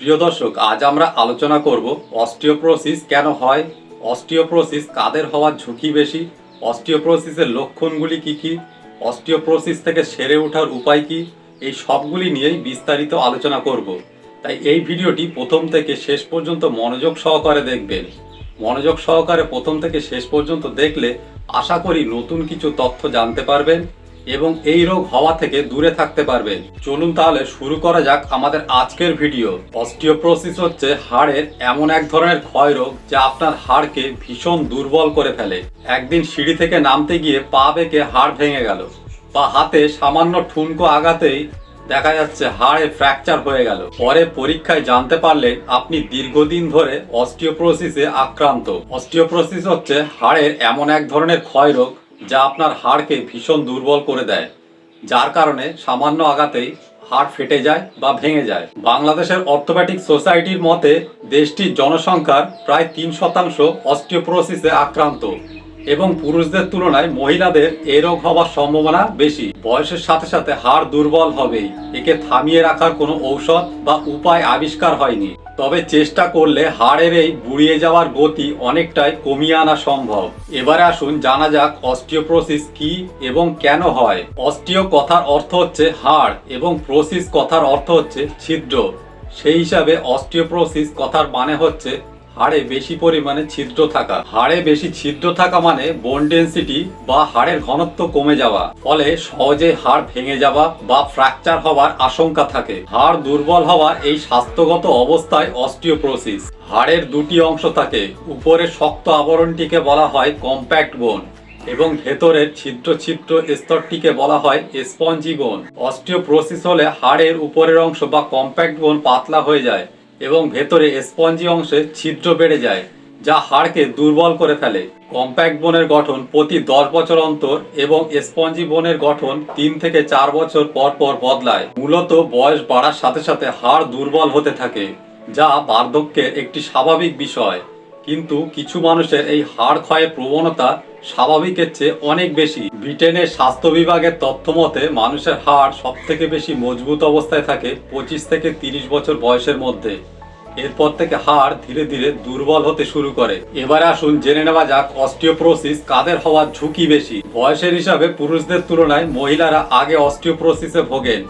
প্রিয় দর্শক, আজ আমরা আলোচনা করব অস্টিওপ্রোসিস কেন হয়, অস্টিওপ্রোসিস কাদের হওয়ার ঝুঁকি বেশি, অস্টিওপ্রোসিসের লক্ষণগুলি কি কি, অস্টিওপ্রোসিস থেকে সেরে ওঠার উপায় কি, এই সবগুলি নিয়েই বিস্তারিত আলোচনা করব। তাই এই ভিডিওটি প্রথম থেকে শেষ পর্যন্ত মনোযোগ সহকারে দেখবেন। মনোযোগ সহকারে প্রথম থেকে শেষ পর্যন্ত দেখলে আশা করি নতুন কিছু তথ্য জানতে পারবেন। এবং এই রোগ হওয়া থেকে দূরে থাকতে পারবেন চলুন তাহলে শুরু করা যাক আমাদের আজকের ভিডিও। অস্টিওপ্রোসিস হচ্ছে হাড়ের এমন এক ধরনের ক্ষয় রোগ যা আপনার হাড়কে ভীষণ দুর্বল করে ফেলে। একদিন সিঁড়ি থেকে নামতে গিয়ে পা বেঁকে হাড় ভেঙে গেল বা হাতে সামান্য ঠুনকো আঘাতেই দেখা যাচ্ছে হাড়ে ফ্র্যাকচার হয়ে গেল। পরে পরীক্ষায় জানতে পারলেন আপনি দীর্ঘদিন ধরে অস্টিওপ্রোসিসে আক্রান্ত। অস্টিওপ্রোসিস হচ্ছে হাড়ের এমন এক ধরনের ক্ষয় রোগ যা আপনার হাড়কে ভীষণ দুর্বল করে দেয়, যার কারণে সামান্য আঘাতেই হাড় ফেটে যায় বা ভেঙে যায়। বাংলাদেশের অর্থোপ্যাটিক সোসাইটির মতে, দেশটির জনসংখ্যার প্রায় তিন শতাংশ অস্টিওপ্রোসিসে আক্রান্ত এবং পুরুষদের তুলনায় মহিলাদের এ রোগ হওয়ার সম্ভাবনা বেশি। বয়সের সাথে সাথে হাড় দুর্বল হবেই, একে থামিয়ে রাখার কোনো ঔষধ বা উপায় আবিষ্কার হয়নি। তবে চেষ্টা করলে হাড়ের এই বুড়িয়ে যাওয়ার গতি অনেকটাই কমিয়ে আনা সম্ভব। এবারে আসুন জানা যাক অস্টিওপ্রোসিস কি এবং কেন হয়। অস্টিও কথার অর্থ হচ্ছে হাড় এবং প্রোসিস কথার অর্থ হচ্ছে ছিদ্র। সেই হিসাবে অস্টিওপ্রোসিস কথার মানে হচ্ছে হাড়ে বেশি পরিমাণে ছিদ্র থাকা। হাড়ে বেশি ছিদ্র থাকা মানে বোন ডেন্সিটি বা হাড়ের ঘনত্ব কমে যাওয়া। ফলে সহজে হাড় ভেঙে যাওয়া বা ফ্র্যাকচার হওয়ার আশঙ্কা থাকে। হাড় দুর্বল হওয়ার এই স্বাস্থ্যগত অবস্থায় অস্টিওপ্রোসিস হাড়ের দুটি অংশ থাকে। উপরের শক্ত আবরণটিকে বলা হয় কম্প্যাক্ট বোন এবং ভেতরের ছিদ্র ছিদ্র স্তরটিকে বলা হয় স্পঞ্জি বোন অস্টিওপ্রোসিস হলে হাড়ের উপরের অংশ বা কম্প্যাক্ট বোন পাতলা হয়ে যায়। এবং ভেতরে স্পঞ্জি অংশে ছিদ্র বেড়ে যায়, যা হাড়কে দুর্বল করে ফেলে। কম্প্যাক্ট বোনের গঠন প্রতি দশ বছর অন্তর এবং স্পঞ্জি বোনের গঠন তিন থেকে চার বছর পর পর বদলায়। মূলত বয়স বাড়ার সাথে সাথে হাড় দুর্বল হতে থাকে, যা বার্ধক্যের একটি স্বাভাবিক বিষয়। কিন্তু কিছু মানুষের এই হাড় ক্ষয়ের প্রবণতা স্বাভাবিকের চেয়ে অনেক বেশি। ব্রিটেনের স্বাস্থ্য বিভাগের তথ্য মতে মানুষের হাড় সব থেকে বেশি মজবুত অবস্থায় থাকে পঁচিশ থেকে তিরিশ বছর বয়সের মধ্যে। এরপর থেকে হাড় ধীরে ধীরে দুর্বল হতে শুরু করে। এবারে আসুন জেনে নেওয়া যাক, অস্টিওপ্রোসিস কাদের হওয়ার ঝুঁকি বেশি? বয়সের হিসাবে পুরুষদের তুলনায় মহিলারা আগে অস্টিওপ্রোসিসে ভোগেন।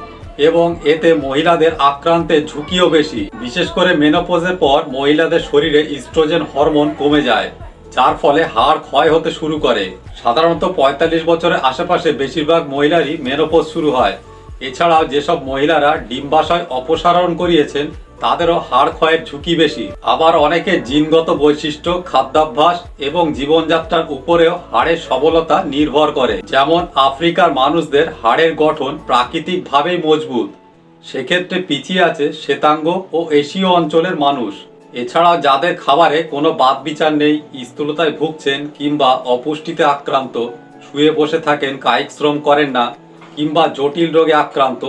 এবং এতে মহিলাদের আক্রান্তের ঝুঁকিও বেশি। বিশেষ করে মেনোপোজের পর মহিলাদের শরীরে ইস্ট্রোজেন হরমোন কমে যায়, যার ফলে হাড় ক্ষয় হতে শুরু করে। সাধারণত পঁয়তাল্লিশ বছরের আশেপাশে বেশিরভাগ মহিলারই মেনোপোজ শুরু হয়। এছাড়াও যেসব মহিলারা ডিম্বাশয় অপসারণ করিয়েছেন, তাদেরও হাড় ক্ষয়ের ঝুঁকি বেশি। আবার অনেকে জিনগত বৈশিষ্ট্য, খাদ্যাভ্যাস এবং জীবনযাত্রার উপরেও হাড়ের সবলতা নির্ভর করে। যেমন আফ্রিকার মানুষদের হাড়ের গঠন প্রাকৃতিকভাবেই মজবুত। সেক্ষেত্রে পিছিয়ে আছে শ্বেতাঙ্গ ও এশীয় অঞ্চলের মানুষ। এছাড়াও যাদের খাবারে কোনো বাদ বিচার নেই, স্থূলতায় ভুগছেন কিংবা অপুষ্টিতে আক্রান্ত, শুয়ে বসে থাকেন, কায়িক শ্রম করেন না কিংবা জটিল রোগে আক্রান্ত,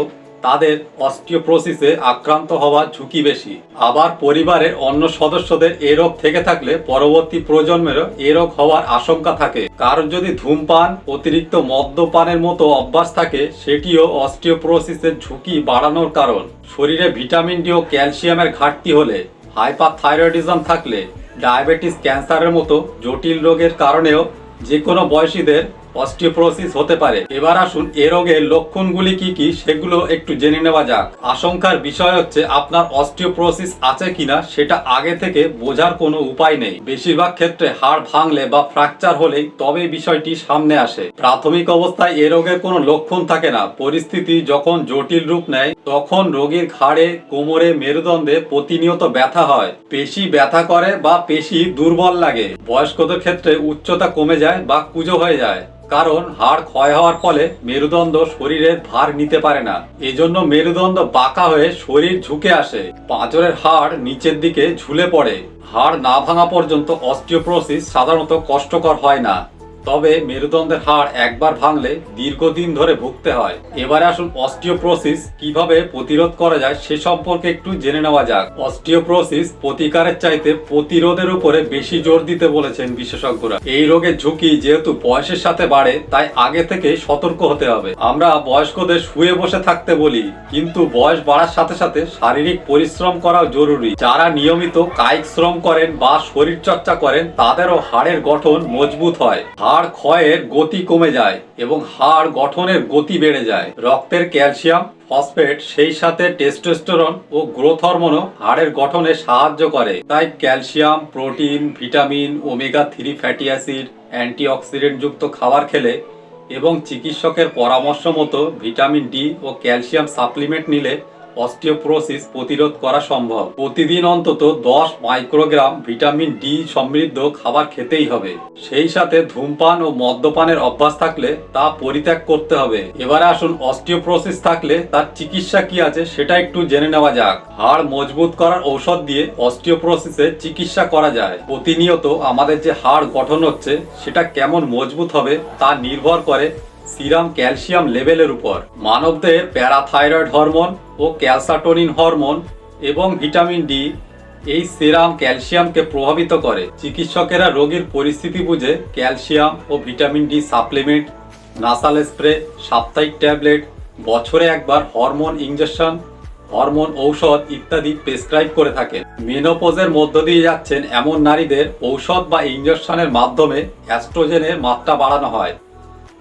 তাদের অস্টিওপ্রোসিসে আক্রান্ত হওয়ার ঝুঁকি বেশি। আবার পরিবারের অন্য সদস্যদের এ রোগ থেকে থাকলে পরবর্তী প্রজন্মেরও এ রোগ হওয়ার আশঙ্কা থাকে। কারণ যদি ধূমপান, অতিরিক্ত মদ্যপানের মতো অভ্যাস থাকে, সেটিও অস্টিওপ্রোসিসের ঝুঁকি বাড়ানোর কারণ। শরীরে ভিটামিন ডি ও ক্যালসিয়ামের ঘাটতি হলে হাইপার থাইরয়েডিজম থাকলে ডায়াবেটিস ক্যান্সারের মতো জটিল রোগের কারণেও যে কোনো বয়সীদের অস্টিওপ্রোসিস হতে পারে। এবার আসুন, এ রোগের লক্ষণগুলি কি কি, সেগুলো একটু জেনে নেওয়া যাক। আশঙ্কার বিষয় হচ্ছে, আপনার অস্টিওপ্রোসিস আছে কিনা, সেটা আগে থেকে বোঝার কোনো উপায় নেই। বেশিরভাগ ক্ষেত্রে হাড় ভাঙলে বা ফ্র্যাকচার হলেই তবে বিষয়টি সামনে আসে। প্রাথমিক অবস্থায় এ রোগের কোনো লক্ষণ থাকে না। পরিস্থিতি যখন জটিল রূপ নেয়, তখন রোগীর ঘাড়ে, কোমরে মেরুদণ্ডে প্রতিনিয়ত ব্যথা হয়। পেশি ব্যথা করে বা পেশি দুর্বল লাগে। বয়স্কদের ক্ষেত্রে উচ্চতা কমে যায় বা কুজো হয়ে যায়। কারণ হাড় ক্ষয় হওয়ার ফলে মেরুদণ্ড শরীরের ভার নিতে পারে না। এজন্য মেরুদণ্ড বাঁকা হয়ে শরীর ঝুঁকে আসে। পাঁজরের হাড় নিচের দিকে ঝুলে পড়ে। হাড় না ভাঙা পর্যন্ত অস্টিওপ্রোসিস সাধারণত কষ্টকর হয় না। তবে মেরুদণ্ডের হাড় একবার ভাঙলে দীর্ঘদিন ধরে ভুগতে হয়। এবারে আসুন অস্টিওপ্রোসিস কীভাবে প্রতিরোধ করা যায় সে সম্পর্কে একটু জেনে নেওয়া যাক। অস্টিওপ্রোসিস প্রতিকারের চাইতে প্রতিরোধের উপরে বেশি জোর দিতে বলেছেন বিশেষজ্ঞরা। এই রোগের ঝুঁকি যেহেতু বয়সের সাথে বাড়ে, তাই আগে থেকে সতর্ক হতে হবে। আমরা বয়স্কদের শুয়ে বসে থাকতে বলি, কিন্তু বয়স বাড়ার সাথে সাথে শারীরিক পরিশ্রম করাও জরুরি। যারা নিয়মিত কায়িক শ্রম করেন বা শরীর চর্চা করেন, তাদেরও হাড়ের গঠন মজবুত হয়। হাড় ক্ষয়ের গতি কমে যায় এবং হাড় গঠনের গতি বেড়ে যায়। রক্তের ক্যালসিয়াম, ফসফেট, সেই সাথে টেস্টোস্টেরন ও গ্রোথ হরমোনও হাড়ের গঠনে সাহায্য করে। তাই calcium, protein, vitamin, omega three fatty acid, antioxidant যুক্ত খাবার খেলে এবং চিকিৎসকের পরামর্শ মতো ভিটামিন ডি ও ক্যালসিয়াম সাপ্লিমেন্ট নিলে অস্টিওপ্রোসিস প্রতিরোধ করা সম্ভব। প্রতিদিন অন্তত দশ মাইক্রোগ্রাম ভিটামিন ডি সমৃদ্ধ খাবার খেতেই হবে। সেই সাথে ধূমপান ও মদ্যপানের অভ্যাস থাকলে তা পরিত্যাগ করতে হবে। এবারে আসুন অস্টিওপ্রোসিস থাকলে তার চিকিৎসা কি আছে সেটা একটু জেনে নেওয়া যাক। হাড় মজবুত করার ঔষধ দিয়ে অস্টিওপ্রোসিসের চিকিৎসা করা যায়। প্রতিনিয়ত আমাদের যে হাড় গঠন হচ্ছে, সেটা কেমন মজবুত হবে তা নির্ভর করে সিরাম ক্যালসিয়াম লেভেলের উপর। মানবদের প্যারাথাইরয়েড হরমোন ও ক্যালসাটোনিন হরমোন এবং ভিটামিন ডি এই সিরাম ক্যালসিয়ামকে প্রভাবিত করে। চিকিৎসকেরা রোগীর পরিস্থিতি বুঝে ক্যালসিয়াম ও vitamin D supplement nasal spray সাপ্তাহিক ট্যাবলেট, বছরে একবার হরমোন ইঞ্জেকশন হরমোন ঔষধ ইত্যাদি প্রেসক্রাইব করে থাকেন। মেনোপোজের মধ্য দিয়ে যাচ্ছেন এমন নারীদের ঔষধ বা ইঞ্জেকশনের মাধ্যমে অ্যাস্ট্রোজেনের মাত্রা বাড়ানো হয়।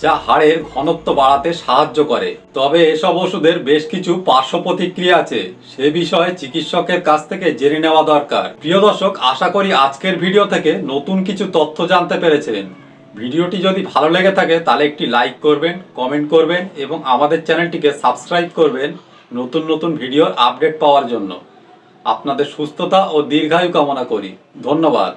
যা হাড়ের ঘনত্ব বাড়াতে সাহায্য করে। তবে এসব ওষুধের বেশ কিছু পার্শ্ব প্রতিক্রিয়া আছে। সে বিষয়ে চিকিৎসকের কাছ থেকে জেনে নেওয়া দরকার। প্রিয় দর্শক, আশা করি আজকের ভিডিও থেকে নতুন কিছু তথ্য জানতে পেরেছেন। ভিডিওটি যদি ভালো লেগে থাকে, তাহলে একটি লাইক করবেন, কমেন্ট করবেন এবং আমাদের চ্যানেলটিকে সাবস্ক্রাইব করবেন নতুন নতুন ভিডিওর আপডেট পাওয়ার জন্য। আপনাদের সুস্থতা ও দীর্ঘায়ু কামনা করি। ধন্যবাদ।